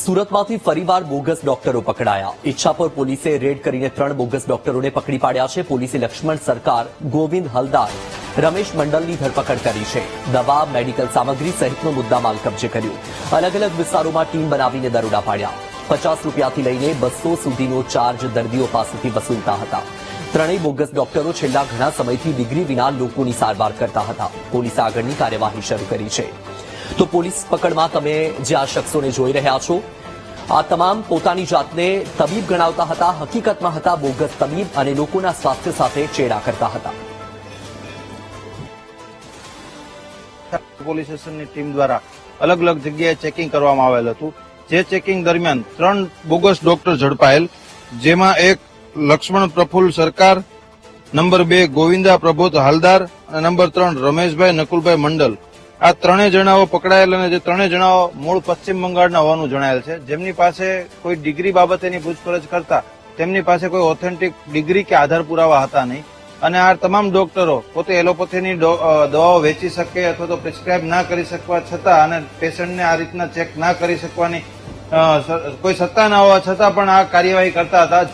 સુરતમાંથી ફરીવાર બોગસ ડોક્ટરો પકડાયા. ઈચ્છાપુર પોલીસે રેડ કરીને ત્રણ બોગસ ડોક્ટરોને પકડી પાડ્યા છે. પોલીસે લક્ષ્મણ સરકાર, ગોવિંદ હલદાર, રમેશ મંડલની ધરપકડ કરી છે. દવા, મેડિકલ સામગ્રી સહિતનો મુદ્દામાલ કબજે કર્યો. અલગ અલગ વિસ્તારોમાં ટીમ બનાવીને દરોડા પાડ્યા. પચાસ રૂપિયાથી લઈને બસો સુધીનો ચાર્જ દર્દીઓ પાસેથી વસૂલતા હતા. ત્રણેય બોગસ ડોક્ટરો છેલ્લા ઘણા સમયથી ડિગ્રી વિના લોકોની સારવાર કરતા હતા. પોલીસે આગળની કાર્યવાહી શરૂ કરી છે. તો પોલીસ પકડમાં તમે જે આ શખ્સોને જોઈ રહ્યા છો, આ તમામ પોતાની જાતને તબીબ ગણાવતા હતા, હકીકતમાં હતા, બોગસ તબીબ અને લોકોના સ્વાસ્થ્ય સાથે ચેડા કરતા હતા. પોલીસ સ્ટેશનની ટીમ દ્વારા અલગ અલગ જગ્યાએ ચેકિંગ કરવામાં આવેલ હતું. જે ચેકિંગ દરમિયાન ત્રણ બોગસ ડોક્ટર ઝડપાયેલ, જેમાં એક લક્ષ્મણ પ્રફુલ્લ સરકાર, નંબર બે ગોવિંદા પ્રબોધ હાલદાર અને નંબર ત્રણ રમેશભાઈ નકુલભાઈ મંડલ. આ ત્રણેય જણાઓ પકડાયેલ અને જે ત્રણેય જણાઓ મૂળ પશ્ચિમ બંગાળના હોવાનું જણાયેલ છે. જેમની પાસે કોઈ ડિગ્રી બાબતેની પૂછપરછ કરતા, તેમની પાસે કોઈ ઓથેન્ટિક ડિગ્રી કે આધાર પુરાવા હતા નહીં. અને આ તમામ ડોક્ટરો પોતે એલોપેથીની દવાઓ વેચી શકે અથવા તો પ્રિસ્ક્રાઇબ ના કરી શકવા છતાં અને પેશન્ટને આ રીતના ચેક ના કરી શકવાની કોઈ સત્તા ના હોવા છતાં પણ આ કાર્યવાહી કરતા હતા